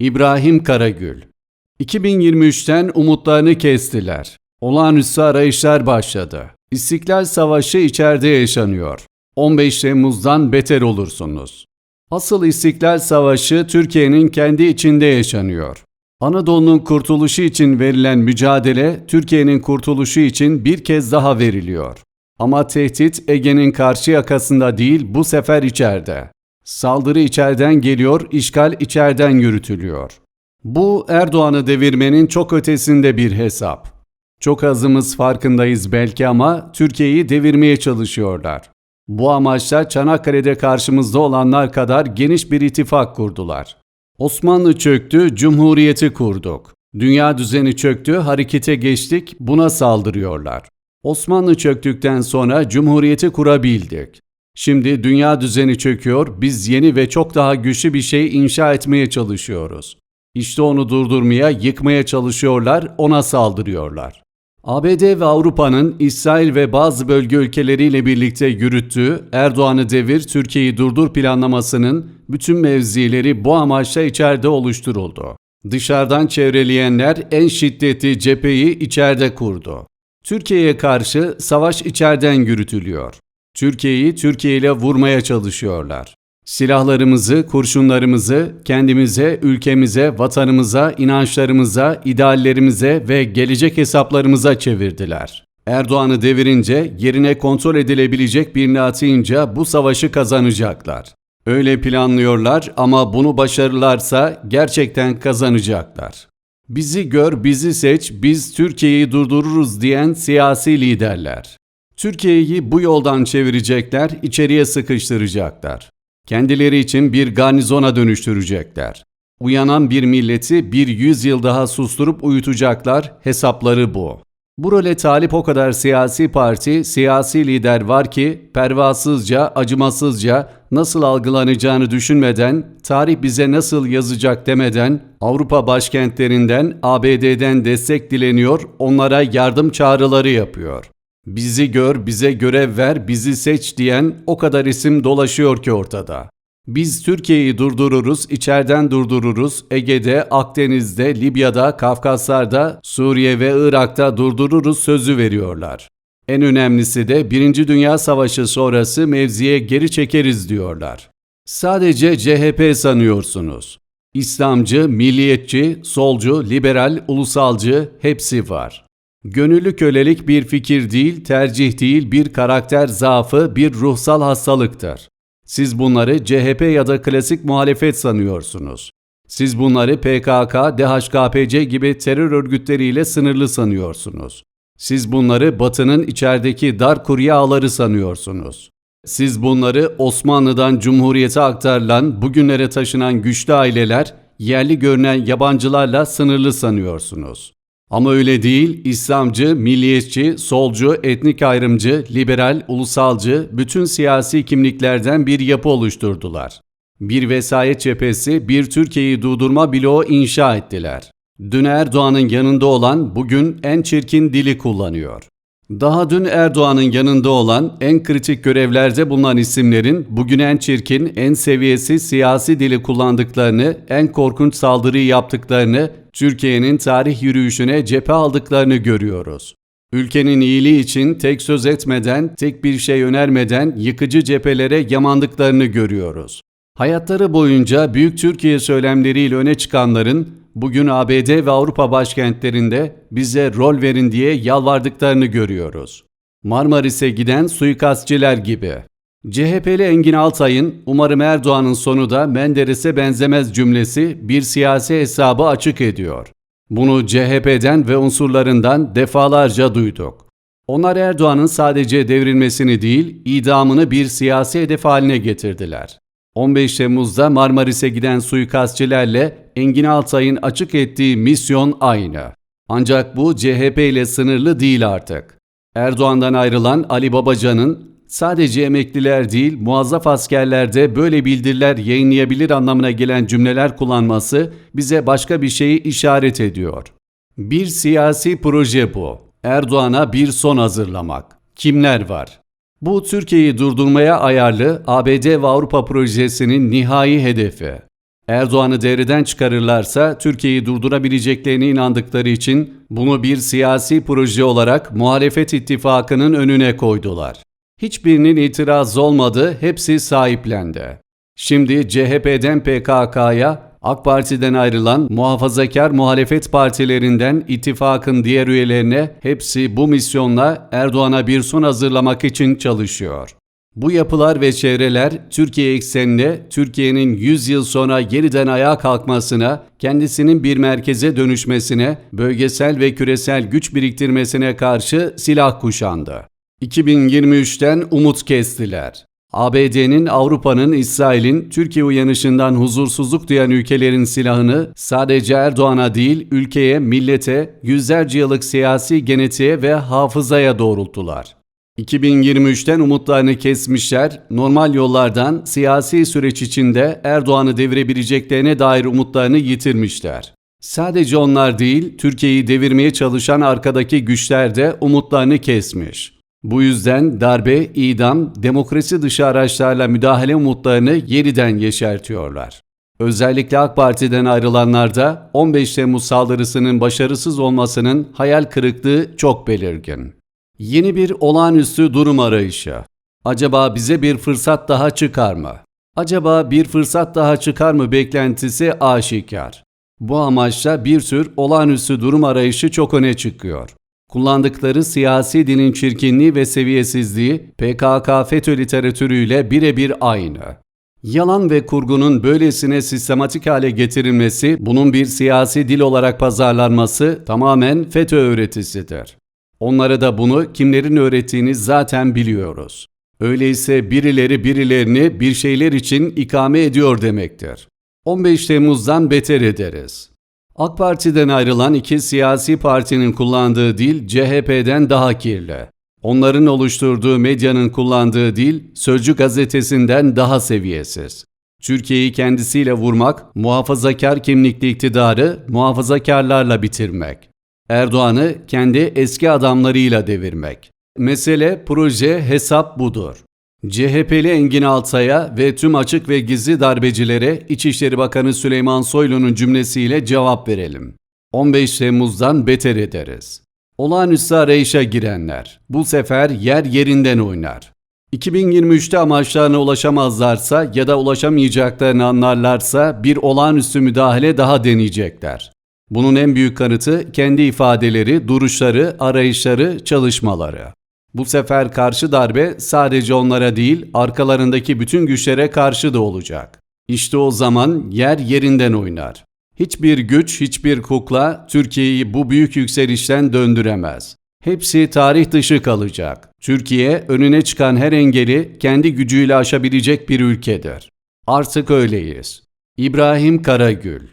İbrahim Karagül 2023'ten umutlarını kestiler. Olağanüstü arayışlar başladı. İstiklal Savaşı içeride yaşanıyor. 15 Temmuz'dan beter olursunuz. Asıl İstiklal Savaşı Türkiye'nin kendi içinde yaşanıyor. Anadolu'nun kurtuluşu için verilen mücadele Türkiye'nin kurtuluşu için bir kez daha veriliyor. Ama tehdit Ege'nin karşı yakasında değil bu sefer içeride. Saldırı içeriden geliyor, işgal içeriden yürütülüyor. Bu Erdoğan'ı devirmenin çok ötesinde bir hesap. Çok azımız farkındayız belki ama Türkiye'yi devirmeye çalışıyorlar. Bu amaçla Çanakkale'de karşımızda olanlar kadar geniş bir ittifak kurdular. Osmanlı çöktü, Cumhuriyeti kurduk. Dünya düzeni çöktü, harekete geçtik, buna saldırıyorlar. Osmanlı çöktükten sonra Cumhuriyeti kurabildik. Şimdi dünya düzeni çöküyor, biz yeni ve çok daha güçlü bir şey inşa etmeye çalışıyoruz. İşte onu durdurmaya, yıkmaya çalışıyorlar, ona saldırıyorlar. ABD ve Avrupa'nın İsrail ve bazı bölge ülkeleriyle birlikte yürüttüğü Erdoğan'ı devir, Türkiye'yi durdur planlamasının bütün mevzileri bu amaçla içeride oluşturuldu. Dışarıdan çevreleyenler en şiddetli cepheyi içeride kurdu. Türkiye'ye karşı savaş içeriden yürütülüyor. Türkiye'yi Türkiye ile vurmaya çalışıyorlar. Silahlarımızı, kurşunlarımızı kendimize, ülkemize, vatanımıza, inançlarımıza, ideallerimize ve gelecek hesaplarımıza çevirdiler. Erdoğan'ı devirince yerine kontrol edilebilecek birini atayınca bu savaşı kazanacaklar. Öyle planlıyorlar ama bunu başarırlarsa gerçekten kazanacaklar. Bizi gör, bizi seç, biz Türkiye'yi durdururuz diyen siyasi liderler. Türkiye'yi bu yoldan çevirecekler, içeriye sıkıştıracaklar. Kendileri için bir garnizona dönüştürecekler. Uyanan bir milleti bir yüzyıl daha susturup uyutacaklar, hesapları bu. Bu role talip o kadar siyasi parti, siyasi lider var ki pervasızca, acımasızca nasıl algılanacağını düşünmeden, tarih bize nasıl yazacak demeden Avrupa başkentlerinden, ABD'den destek dileniyor, onlara yardım çağrıları yapıyor. Bizi gör, bize görev ver, bizi seç diyen o kadar isim dolaşıyor ki ortada. Biz Türkiye'yi durdururuz, içeriden durdururuz, Ege'de, Akdeniz'de, Libya'da, Kafkaslar'da, Suriye ve Irak'ta durdururuz sözü veriyorlar. En önemlisi de Birinci Dünya Savaşı sonrası mevziye geri çekeriz diyorlar. Sadece CHP sanıyorsunuz. İslamcı, milliyetçi, solcu, liberal, ulusalcı hepsi var. Gönüllü kölelik bir fikir değil, tercih değil, bir karakter zaafı, bir ruhsal hastalıktır. Siz bunları CHP ya da klasik muhalefet sanıyorsunuz. Siz bunları PKK, DHKPC gibi terör örgütleriyle sınırlı sanıyorsunuz. Siz bunları Batı'nın içerideki dar kurye ağları sanıyorsunuz. Siz bunları Osmanlı'dan Cumhuriyete aktarılan, bugünlere taşınan güçlü aileler, yerli görünen yabancılarla sınırlı sanıyorsunuz. Ama öyle değil, İslamcı, milliyetçi, solcu, etnik ayrımcı, liberal, ulusalcı, bütün siyasi kimliklerden bir yapı oluşturdular. Bir vesayet cephesi, bir Türkiye'yi durdurma bloğu inşa ettiler. Dün Erdoğan'ın yanında olan bugün en çirkin dili kullanıyor. Daha dün Erdoğan'ın yanında olan en kritik görevlerde bulunan isimlerin bugün en çirkin, en seviyesiz siyasi dili kullandıklarını, en korkunç saldırıyı yaptıklarını, Türkiye'nin tarih yürüyüşüne cephe aldıklarını görüyoruz. Ülkenin iyiliği için tek söz etmeden, tek bir şey önermeden yıkıcı cephelere yamandıklarını görüyoruz. Hayatları boyunca büyük Türkiye söylemleriyle öne çıkanların bugün ABD ve Avrupa başkentlerinde bize rol verin diye yalvardıklarını görüyoruz. Marmaris'e giden suikastçiler gibi. CHP'li Engin Altay'ın umarım Erdoğan'ın sonu da Menderes'e benzemez cümlesi bir siyasi hesabı açık ediyor. Bunu CHP'den ve unsurlarından defalarca duyduk. Onlar Erdoğan'ın sadece devrilmesini değil, idamını bir siyasi hedef haline getirdiler. 15 Temmuz'da Marmaris'e giden suikastçilerle Engin Altay'ın açık ettiği misyon aynı. Ancak bu CHP ile sınırlı değil artık. Erdoğan'dan ayrılan Ali Babacan'ın sadece emekliler değil muazzaf askerlerde böyle bildiriler yayınlayabilir anlamına gelen cümleler kullanması bize başka bir şeyi işaret ediyor. Bir siyasi proje bu. Erdoğan'a bir son hazırlamak. Kimler var? Bu Türkiye'yi durdurmaya ayarlı ABD ve Avrupa projesinin nihai hedefi. Erdoğan'ı devreden çıkarırlarsa Türkiye'yi durdurabileceklerine inandıkları için bunu bir siyasi proje olarak muhalefet ittifakının önüne koydular. Hiçbirinin itirazı olmadı, hepsi sahiplendi. Şimdi CHP'den PKK'ya, AK Parti'den ayrılan muhafazakar muhalefet partilerinden ittifakın diğer üyelerine hepsi bu misyonla Erdoğan'a bir son hazırlamak için çalışıyor. Bu yapılar ve çevreler Türkiye eksenine, Türkiye'nin 100 yıl sonra yeniden ayağa kalkmasına, kendisinin bir merkeze dönüşmesine, bölgesel ve küresel güç biriktirmesine karşı silah kuşandı. 2023'ten umut kestiler. ABD'nin, Avrupa'nın, İsrail'in Türkiye uyanışından huzursuzluk duyan ülkelerin silahını sadece Erdoğan'a değil ülkeye, millete, yüzlerce yıllık siyasi genetiğe ve hafızaya doğrulttular. 2023'ten umutlarını kesmişler, normal yollardan siyasi süreç içinde Erdoğan'ı devirebileceklerine dair umutlarını yitirmişler. Sadece onlar değil, Türkiye'yi devirmeye çalışan arkadaki güçler de umutlarını kesmiş. Bu yüzden darbe, idam, demokrasi dışı araçlarla müdahale umutlarını yeniden yeşertiyorlar. Özellikle AK Parti'den ayrılanlar da 15 Temmuz saldırısının başarısız olmasının hayal kırıklığı çok belirgin. Yeni bir olağanüstü durum arayışı. Acaba bize bir fırsat daha çıkar mı? Acaba bir fırsat daha çıkar mı beklentisi aşikar. Bu amaçla bir tür olağanüstü durum arayışı çok öne çıkıyor. Kullandıkları siyasi dilin çirkinliği ve seviyesizliği PKK FETÖ literatürüyle birebir aynı. Yalan ve kurgunun böylesine sistematik hale getirilmesi, bunun bir siyasi dil olarak pazarlanması tamamen FETÖ öğretisidir. Onlara da bunu kimlerin öğrettiğini zaten biliyoruz. Öyleyse birileri birilerini bir şeyler için ikame ediyor demektir. 15 Temmuz'dan beter ederiz. AK Parti'den ayrılan iki siyasi partinin kullandığı dil CHP'den daha kirli. Onların oluşturduğu medyanın kullandığı dil Sözcü gazetesinden daha seviyesiz. Türkiye'yi kendisiyle vurmak, muhafazakar kimlikli iktidarı muhafazakarlarla bitirmek. Erdoğan'ı kendi eski adamlarıyla devirmek. Mesele, proje, hesap budur. CHP'li Engin Altay'a ve tüm açık ve gizli darbecilere İçişleri Bakanı Süleyman Soylu'nun cümlesiyle cevap verelim. 15 Temmuz'dan beter ederiz. Olağanüstü arayışa girenler bu sefer yer yerinden oynar. 2023'te amaçlarına ulaşamazlarsa ya da ulaşamayacaklarını anlarlarsa bir olağanüstü müdahale daha deneyecekler. Bunun en büyük kanıtı kendi ifadeleri, duruşları, arayışları, çalışmaları. Bu sefer karşı darbe sadece onlara değil, arkalarındaki bütün güçlere karşı da olacak. İşte o zaman yer yerinden oynar. Hiçbir güç, hiçbir kukla Türkiye'yi bu büyük yükselişten döndüremez. Hepsi tarih dışı kalacak. Türkiye önüne çıkan her engeli kendi gücüyle aşabilecek bir ülkedir. Artık öyleyiz. İbrahim Karagül